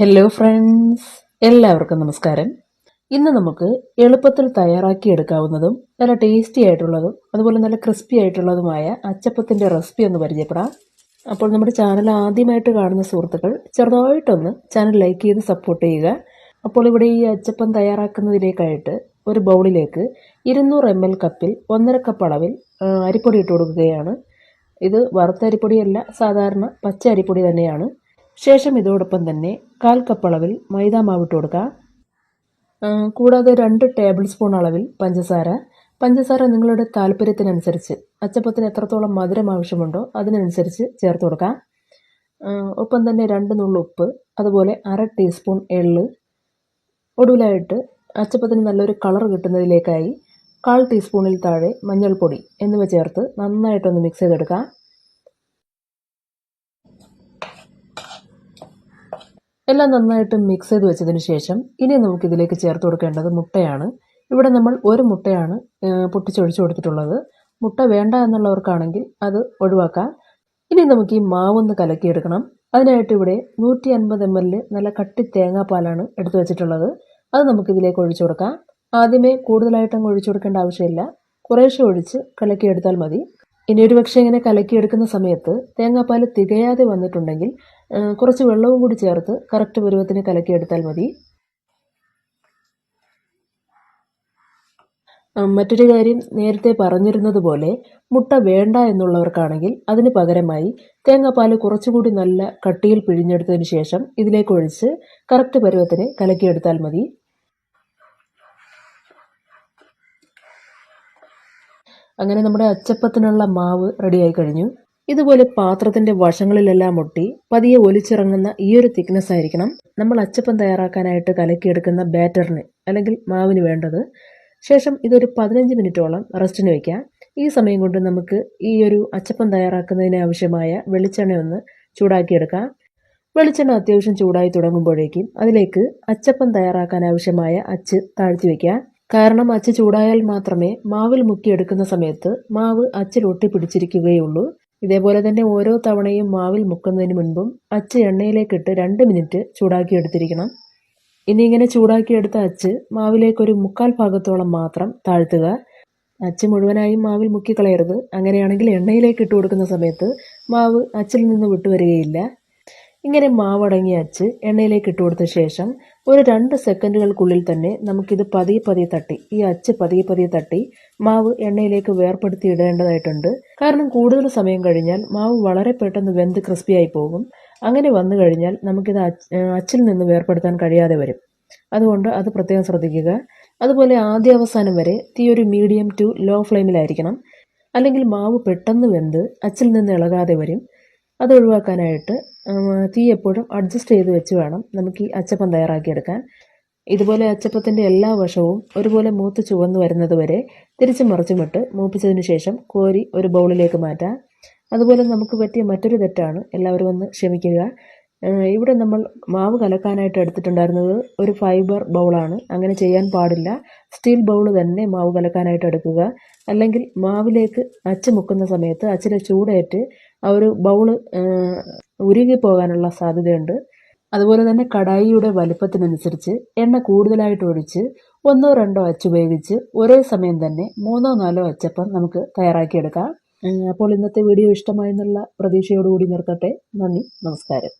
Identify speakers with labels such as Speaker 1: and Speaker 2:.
Speaker 1: Hello friends എല്ലാവർക്കും നമസ്കാരം. ഇന്ന് നമുക്ക് എളുപ്പത്തിൽ തയ്യാറാക്കി എടുക്കാവുന്നതും നല്ല ടേസ്റ്റി ആയിട്ടുള്ളതും അതുപോലെ നല്ല ക്രിസ്പി ആയിട്ടുള്ളതുമായ അച്ചപ്പത്തിന്റെ റെസിപ്പി ഒന്ന് പരിചയപ്പെടാം. അപ്പോൾ നമ്മുടെ ചാനൽ ആദ്യമായിട്ട് കാണുന്ന സുഹൃത്തുക്കൾ ചെറുതായിട്ടൊന്ന് ചാനൽ ലൈക്ക് ചെയ്ത് സപ്പോർട്ട് ചെയ്യുക. അപ്പോൾ ഇവിടെ ഈ അച്ചപ്പം തയ്യാറാക്കുന്നതിലേക്കായിട്ട് ഒരു ബൗളിലേക്ക് ഇരുന്നൂറ് എം എൽ കപ്പിൽ ഒന്നര കപ്പ് അളവിൽ അരിപ്പൊടി ഇട്ട് കൊടുക്കുകയാണ്. ഇത് വറുത്ത അരിപ്പൊടിയല്ല സാധാരണ പച്ച അരിപ്പൊടി തന്നെയാണ്. ശേഷം ഇതോടൊപ്പം തന്നെ കാൽ കപ്പ് അളവിൽ മൈദ മാവ് ഇട്ട് കൊടുക്കുക കൂടാതെ രണ്ട് ടേബിൾ സ്പൂൺ അളവിൽ പഞ്ചസാര. പഞ്ചസാര നിങ്ങളുടെ താല്പര്യത്തിനനുസരിച്ച് അച്ചപ്പത്തിന് എത്രത്തോളം മധുരം ആവശ്യമുണ്ടോ അതിനനുസരിച്ച് ചേർത്ത് കൊടുക്കുക ഒപ്പം തന്നെ രണ്ട് നുള്ളു ഉപ്പ് അതുപോലെ അര ടീസ്പൂൺ എള്ള്. ഒടുവിലായിട്ട് അച്ചപ്പത്തിന് നല്ലൊരു കളർ കിട്ടുന്നതിലേക്കായി കാൽ ടീസ്പൂണിൽ താഴെ മഞ്ഞൾപ്പൊടി എന്നിവ ചേർത്ത് നന്നായിട്ടൊന്ന് മിക്സ് ചെയ്തെടുക്കുക എല്ലാം നന്നായിട്ട് മിക്സ് ചെയ്ത് വെച്ചതിന് ശേഷം ഇനി നമുക്ക് ഇതിലേക്ക് ചേർത്ത് കൊടുക്കേണ്ടത് മുട്ടയാണ്. ഇവിടെ നമ്മൾ ഒരു മുട്ടയാണ് പൊട്ടിച്ചൊഴിച്ചു കൊടുത്തിട്ടുള്ളത്. മുട്ട വേണ്ട എന്നുള്ളവർക്കാണെങ്കിൽ അത് ഒഴിവാക്കാം. ഇനി നമുക്ക് ഈ മാവൊന്ന് കലക്കിയെടുക്കണം. അതിനായിട്ട് ഇവിടെ നൂറ്റി അൻപത് എം എൽ നല്ല കട്ടി തേങ്ങാപ്പാലാണ് എടുത്തു വെച്ചിട്ടുള്ളത്. അത് നമുക്ക് ഇതിലേക്ക് ഒഴിച്ചു കൊടുക്കാം. ആദ്യമേ കൂടുതലായിട്ടങ്ങ് ഒഴിച്ചു കൊടുക്കേണ്ട ആവശ്യമില്ല. കുറേശ്ശെ ഒഴിച്ച് കലക്കിയെടുത്താൽ മതി. ഇനി ഒരു പക്ഷേ ഇങ്ങനെ കലക്കിയെടുക്കുന്ന സമയത്ത് തേങ്ങാപ്പാൽ തികയാതെ വന്നിട്ടുണ്ടെങ്കിൽ കുറച്ച് വെള്ളവും കൂടി ചേർത്ത് കറക്റ്റ് പരുവത്തിന് കലക്കിയെടുത്താൽ മതി. മറ്റൊരു കാര്യം നേരത്തെ പറഞ്ഞിരുന്നത് പോലെ മുട്ട വേണ്ട എന്നുള്ളവർക്കാണെങ്കിൽ അതിന് പകരമായി തേങ്ങാപ്പാൽ കുറച്ചുകൂടി നല്ല കട്ടിയിൽ പിഴിഞ്ഞെടുത്തതിന് ശേഷം ഇതിലേക്ക് ഒഴിച്ച് കറക്റ്റ് പരുവത്തിന് കലക്കിയെടുത്താൽ മതി. അങ്ങനെ നമ്മുടെ അച്ചപ്പത്തിനുള്ള മാവ് റെഡിയായി കഴിഞ്ഞു. ഇതുപോലെ പാത്രത്തിന്റെ വശങ്ങളിലെല്ലാം ഒട്ടി പതിയെ ഒലിച്ചിറങ്ങുന്ന ഈ ഒരു തിക്നെസ് ആയിരിക്കണം നമ്മൾ അച്ചപ്പം തയ്യാറാക്കാനായിട്ട് കലക്കിയെടുക്കുന്ന ബാറ്ററിന് അല്ലെങ്കിൽ മാവിന് വേണ്ടത്. ശേഷം ഇതൊരു പതിനഞ്ച് മിനിറ്റോളം റെസ്റ്റിന് വയ്ക്കാം ഈ സമയം കൊണ്ട് നമുക്ക് ഈ ഒരു അച്ചപ്പം തയ്യാറാക്കുന്നതിന് ആവശ്യമായ വെളിച്ചെണ്ണ ഒന്ന് ചൂടാക്കിയെടുക്കാം. വെളിച്ചെണ്ണ അത്യാവശ്യം ചൂടായി തുടങ്ങുമ്പോഴേക്കും അതിലേക്ക് അച്ചപ്പം തയ്യാറാക്കാൻ ആവശ്യമായ അച്ച് താഴ്ത്തി വയ്ക്കുക കാരണം അച്ച് ചൂടായാൽ മാത്രമേ മാവിൽ മുക്കിയെടുക്കുന്ന സമയത്ത് മാവ് അച്ചിൽ ഒട്ടിപ്പിടിച്ചിരിക്കുകയുള്ളൂ. ഇതേപോലെ തന്നെ ഓരോ തവണയും മാവിൽ മുക്കുന്നതിന് മുൻപും അച്ച് എണ്ണയിലേക്കിട്ട് രണ്ട് മിനിറ്റ് ചൂടാക്കിയെടുത്തിരിക്കണം. ഇനി ഇങ്ങനെ ചൂടാക്കിയെടുത്ത അച്ച് മാവിലേക്കൊരു മുക്കാൽ ഭാഗത്തോളം മാത്രം താഴ്ത്തുക. അച്ച് മുഴുവനായും മാവിൽ മുക്കിക്കളയരുത്. അങ്ങനെയാണെങ്കിൽ എണ്ണയിലേക്ക് ഇട്ട് കൊടുക്കുന്ന സമയത്ത് മാവ് അച്ചിൽ നിന്ന് വിട്ടുവരികയില്ല. ഇങ്ങനെ മാവടങ്ങി അച്ച് എണ്ണയിലേക്ക് ഇട്ട് കൊടുത്ത ശേഷം ഒരു രണ്ട് സെക്കൻഡുകൾക്കുള്ളിൽ തന്നെ നമുക്കിത് പതിയെ പതിയെ തട്ടി. ഈ അച്ച് പതിയെ പതിയെ തട്ടി മാവ് എണ്ണയിലേക്ക് വേർപ്പെടുത്തി ഇടേണ്ടതായിട്ടുണ്ട്. കാരണം കൂടുതൽ സമയം കഴിഞ്ഞാൽ മാവ് വളരെ പെട്ടെന്ന് വെന്ത് ക്രിസ്പിയായി പോകും. അങ്ങനെ വന്നു കഴിഞ്ഞാൽ നമുക്കിത് അച്ച് അച്ചിൽ നിന്ന് വേർപ്പെടുത്താൻ കഴിയാതെ വരും. അതുകൊണ്ട് അത് പ്രത്യേകം ശ്രദ്ധിക്കുക. അതുപോലെ ആദ്യ അവസാനം വരെ തീ ഒരു മീഡിയം ടു ലോ ഫ്ലെയിമിലായിരിക്കണം. അല്ലെങ്കിൽ മാവ് പെട്ടെന്ന് വെന്ത് അച്ചിൽ നിന്ന് ഇളകാതെ വരും. അത് ഒഴിവാക്കാനായിട്ട് തീ എപ്പോഴും അഡ്ജസ്റ്റ് ചെയ്ത് വെച്ച് വേണം നമുക്ക് ഈ അച്ചപ്പം തയ്യാറാക്കിയെടുക്കാൻ. ഇതുപോലെ അച്ചപ്പത്തിന്റെ എല്ലാ വശവും ഒരുപോലെ മൂത്ത് ചുവന്ന് വരുന്നത് വരെ തിരിച്ചു മറിച്ചുമിട്ട് മൂപ്പിച്ചതിന് ശേഷം കോരി ഒരു ബൗളിലേക്ക് മാറ്റാം. അതുപോലെ നമുക്ക് പറ്റിയ മറ്റൊരു തെറ്റാണ് എല്ലാവരും ഒന്ന് ക്ഷമിക്കുക. ഇവിടെ നമ്മൾ മാവ് കലക്കാനായിട്ട് എടുത്തിട്ടുണ്ടായിരുന്നത് ഒരു ഫൈബർ ബൗളാണ്. അങ്ങനെ ചെയ്യാൻ പാടില്ല. സ്റ്റീൽ ബൗൾ തന്നെ മാവ് കലക്കാനായിട്ട് എടുക്കുക. അല്ലെങ്കിൽ മാവിലേക്ക് അച്ച് മുക്കുന്ന സമയത്ത് അച്ചിലെ ചൂടേറ്റ് ആ ഒരു ഉരുകി പോകാനുള്ള സാധ്യതയുണ്ട്. അതുപോലെ തന്നെ കടായിയുടെ വലിപ്പത്തിനനുസരിച്ച് എണ്ണ കൂടുതലായിട്ട് ഒഴിച്ച് ഒന്നോ രണ്ടോ അച്ച് ഉപയോഗിച്ച് ഒരേ സമയം തന്നെ മൂന്നോ നാലോ അച്ചപ്പം നമുക്ക് തയ്യാറാക്കിയെടുക്കാം. അപ്പോൾ ഇന്നത്തെ വീഡിയോ ഇഷ്ടമായെന്നുള്ള പ്രതീക്ഷയോടുകൂടി നിർത്തട്ടെ. നന്ദി നമസ്കാരം.